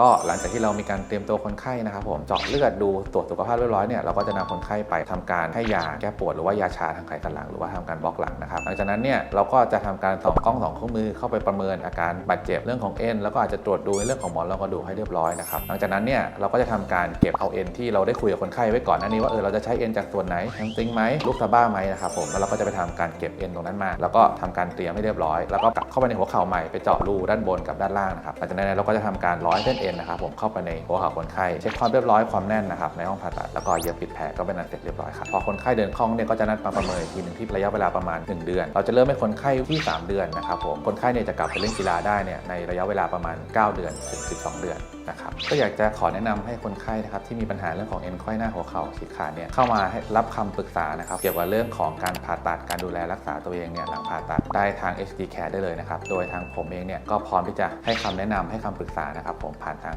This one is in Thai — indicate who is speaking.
Speaker 1: ก็หลังจากที่เรามีการเตรียมตัวคนไข้นะครับผมเจาะเลือดดูตรวจสุขภาพเรียบร้อยเนี่ยเราก็จะนำคนไข้ไปทำการให้ยาแก้ปวดหรือว่ายาชาทางไขสันหลังหรือว่าทำการบล็อกหลังนะครับหลังจากนั้นเนี่ยเราก็จะทำการส่องกล้องสองข้อมือเข้าไปประเมินอาการบาดเจ็บเรื่องของเอ็นแล้วก็อาจจะตรวจดูในเรื่องของหมอนรองกระดูกให้เรียบร้อยนะครับหลังจากนั้นเนี่ยเราก็จะทำการเก็บเอาเอ็นที่เราได้คุยกับคนไข้ไว้ก่อนหน้านี้ว่าเออเราจะใช้เอ็นจากส่วนไหนแฮมสตริงไหมลูกสะบ้าไหมนะครับผมแล้วเราก็จะไปทำการเก็บเอ็นตรงนั้นมา แล้วก็ทำการเตรียมให้เรียบร้อย แล้วก็กลับเข้าไปในหัวเข่าใหม่ไปเจาะรูด้านบนกับด้านล่างนะครับหลังจากนั้นเราก็จะทำการร้อยเส้นเอ็นนะครับผมเข้าไปในหัวข่าคนไข้เช็คความเรียบร้อยความแน่นนะครับในห้องผ่าตัดแล้วก็เย็บปิดแผลก็เป็นอันเสร็จเรียบร้อยครับพอคนไข้เดินคล่องเนี่ยก็จะนัดมาประเมินอีกทีหนึ่งที่ระยะเวลาประมาณ 1 เดือน เราจะเริ่มให้คนไข้ที่ 3 เดือนนะครับผมคนไข้เนี่ยจะกลับไปเล่นกีฬาได้เนี่ยในระยะเวลาประมาณ 9 เดือนถึง12 เดือน นะครับก็อยากจะขอแนะนำให้คนไข้นะครับที่มีปัญหาเรื่องของเอ็นไขว้หน้าหัวเข่าฉีกขาดเนี่ยเข้ามาให้รับคำปรึกษานะครับเกี่ยวกับเรื่องของการผ่าตัดการดูแลรักษาตัวเองเนี่ยหลังผ่าตัดได้ทาง HD Care ได้เลยนะครับโดยทางผมเองเนี่ยก็พร้อมที่จะให้คำแนะนำให้คำปรึกษานะครับผมผ่านทาง